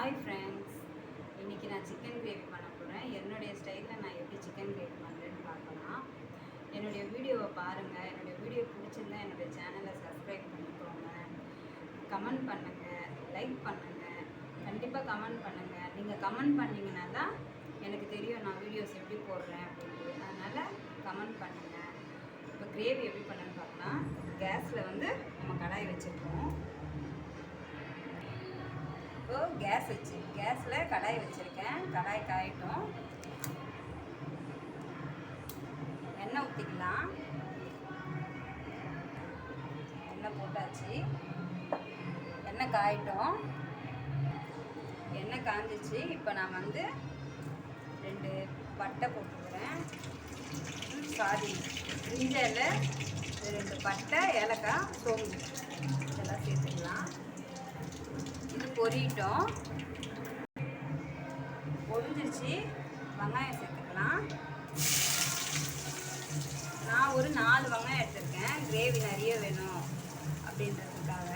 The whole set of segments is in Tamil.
ஹாய் ஃப்ரெண்ட்ஸ் இன்றைக்கி நான் சிக்கன் கிரேவி பண்ண போகிறேன் என்னுடைய ஸ்டைலில் நான் எப்படி சிக்கன் கிரேவி பண்ணுறேன்னு பார்க்கலாம். என்னுடைய வீடியோவை பாருங்கள் என்னுடைய வீடியோ பிடிச்சிருந்தா என்னுடைய சேனலை சப்ஸ்கிரைப் பண்ணிக்கோங்க. கமெண்ட் பண்ணுங்கள் லைக் பண்ணுங்கள் கண்டிப்பாக கமெண்ட் பண்ணுங்கள் நீங்கள் கமெண்ட் பண்ணிங்கன்னா தான் எனக்கு தெரியும் நான் வீடியோஸ் எப்படி போடுறேன் அப்படின்ட்டு அதனால் கமெண்ட் பண்ணுங்கள் இப்போ கிரேவி எப்படி பண்ணுன்னு பார்க்கலாம். கேஸில் வந்து நம்ம கடாய் வச்சுருக்கோம். இப்போது கேஸ் வச்சு கேஸில் கடாய் வச்சுருக்கேன். கடாய் காயட்டும். எண்ணெய் ஊற்றிக்கலாம் எண்ணெய் போட்டாச்சு. எண்ணெய் காயட்டும். எண்ணெய் காஞ்சிச்சு. இப்போ நான் வந்து ரெண்டு பட்டை போட்டுக்கிறேன். சாரி. இஞ்சல ரெண்டு பட்டை ஏலக்காய் சோம்பு. இதெல்லாம் சேர்த்துக்கலாம். பொரியட்டும் பொரிஞ்சிருச்சு. வெங்காயம் சேர்த்துக்கலாம். நான் ஒரு நாலு வெங்காயம் எடுத்திருக்கேன். கிரேவி நிறைய வேணும் அப்படின்றதுக்காக.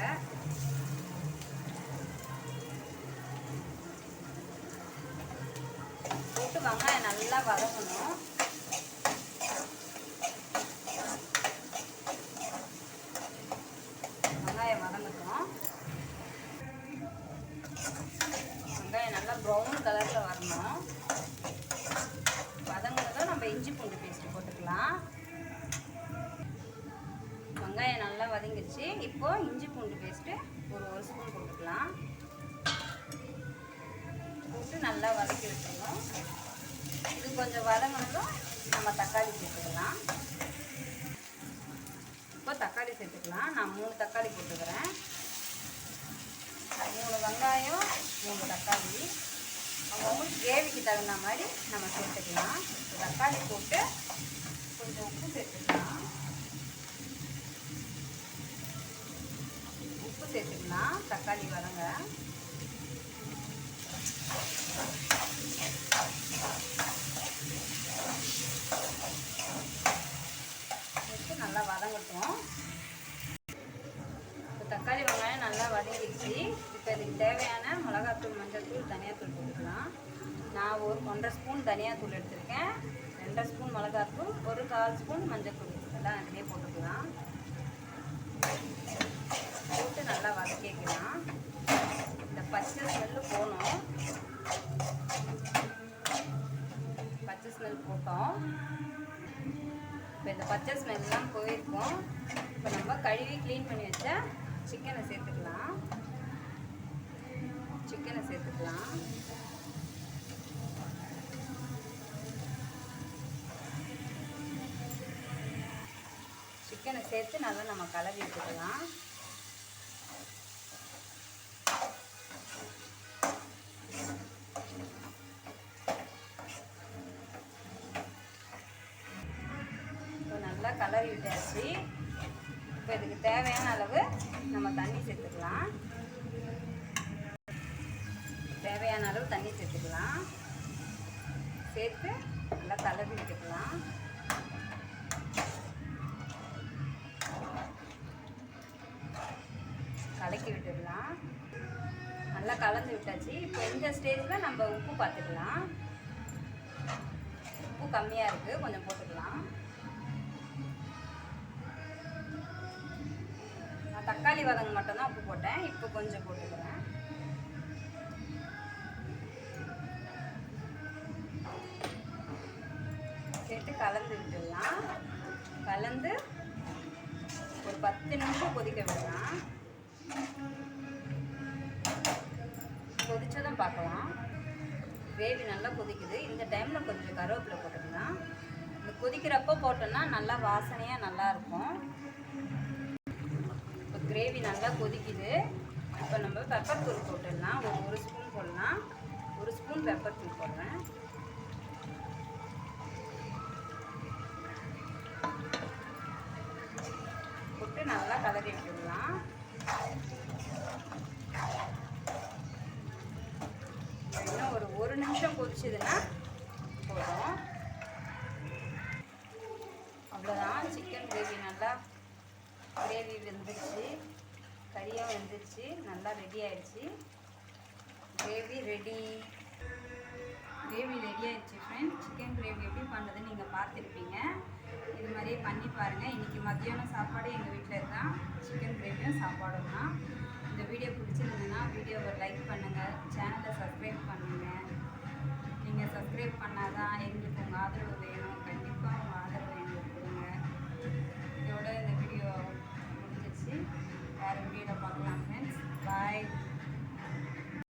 போட்டு வெங்காயம் நல்லா வதக்கணும் வெங்காயம் வதங்கட்டும் வெங்காயம் நல்லா ப்ரௌன் கலரில் வரணும் வதங்கினதும் நம்ம இஞ்சி பூண்டு பேஸ்ட் போட்டுக்கலாம் வெங்காயம் நல்லா இப்போ இஞ்சி பூண்டு பேஸ்ட்டு ஒரு ஒரு ஸ்பூன் போட்டுக்கலாம். போட்டு நல்லா வதக்கி விட்டுருணும் இது கொஞ்சம் வதங்கினதும் நம்ம தக்காளி சேர்த்துக்கலாம். இப்போ தக்காளி சேர்த்துக்கலாம். நான் மூணு தக்காளி போட்டுக்கிறேன். மூணு வெங்காயம் மூணு தக்காளி. அவங்க கிரேவிக்கு தகுந்த மாதிரி நம்ம சேர்த்துக்கலாம். தக்காளி போட்டு கொஞ்சம் உப்பு சேர்த்துக்கலாம். சேர்த்துக்கலாம் தக்காளி வதங்க. நல்லா வதங்கட்டும். இப்போ தக்காளி வெங்காயம் நல்லா வதங்கிடுச்சு. இப்போ இதுக்கு தேவையான மிளகாத்தூள் மஞ்சள்தூள் தனியாத்தூள் போட்டுக்கலாம். நான் ஒரு ஒன்றரை ஸ்பூன் தனியாத்தூள் எடுத்திருக்கேன். ரெண்டரை ஸ்பூன் மிளகாத்தூள் ஒரு கால் ஸ்பூன் மஞ்சள்தூள் எல்லாம் அதிலே போட்டுக்கலாம். போட்டு நல்லா வதக்கிக்கலாம். இந்த பச்சை ஸ்மெல்லு போகணும். பச்சை ஸ்மெல் போட்டோம். இப்போ இந்த பச்சை ஸ்மெல்லாம் போயிருக்கோம். இப்போ நம்ம கழுவி க்ளீன் பண்ணி வச்ச சிக்கனை சேர்த்துக்கலாம். சிக்கனை சேர்த்துக்கலாம். சிக்கனை சேர்த்து நல்லா நம்ம கலவி விட்டுக்கலாம் கலரி விட்டாச்சு இப்போ இதுக்கு தேவையான அளவு நம்ம தண்ணி சேர்த்துக்கலாம். தேவையான அளவு தண்ணி சேர்த்துக்கலாம். சேர்த்து நல்லா கலரி விட்டுக்கலாம். கலக்கி விட்டுக்கலாம் நல்லா கலந்து விட்டாச்சு. இப்போ இந்த ஸ்டேஜில் நம்ம உப்பு பார்த்துக்கலாம். உப்பு கம்மியாக இருக்குது கொஞ்சம் போட்டுக்கலாம். தக்காளி வதங்க மட்டும்தான் உப்பு போட்டேன். இப்போ கொஞ்சம் போட்டுக்கிறேன். சேர்த்து கலந்து விட்டுடலாம். கலந்து ஒரு பத்து நிமிஷம் கொதிக்க விடலாம். கொதிச்சதும் பார்க்கலாம். கிரேவி நல்லா கொதிக்குது. இந்த டைமில் கொஞ்சம் கருவேப்பிலை போட்டுக்கலாம். இந்த கொதிக்கிறப்போ போட்டோம்னா நல்லா வாசனையாக நல்லாயிருக்கும் கிரேவி நல்லா கொதிக்குது. இப்போ நம்ம பெப்பர் தூள் போட்டுடலாம். ஒரு ஒரு ஸ்பூன் போடலாம். ஒரு ஸ்பூன் பெப்பர் தூள் போடுறேன். போட்டு நல்லா கலரி விட்டுடலாம். இன்னும் ஒரு ஒரு நிமிஷம் கொதிச்சதுன்னா கிரேவி வெந்துருச்சு கறியாக வெந்துருச்சு நல்லா ரெடி ஆயிடுச்சு. கிரேவி ரெடி கிரேவி ரெடி ஆயிடுச்சு ஃப்ரெண்ட் சிக்கன் கிரேவி எப்படி பண்ணுறதுன்னு நீங்கள் பார்த்துருப்பீங்க. இது மாதிரியே பண்ணி பாருங்கள் இன்றைக்கி மத்தியானம் சாப்பாடு எங்கள் வீட்டில் தான். சிக்கன் கிரேவியும் சாப்பாடும் தான். இந்த வீடியோ பிடிச்சிருந்ததுன்னா வீடியோவை லைக் பண்ணுங்கள் சேனலை சப்ஸ்கிரைப் பண்ணுங்கள் நீங்கள் சப்ஸ்கிரைப் பண்ணாதான் எங்களுக்கு உங்கள் ஆதரவு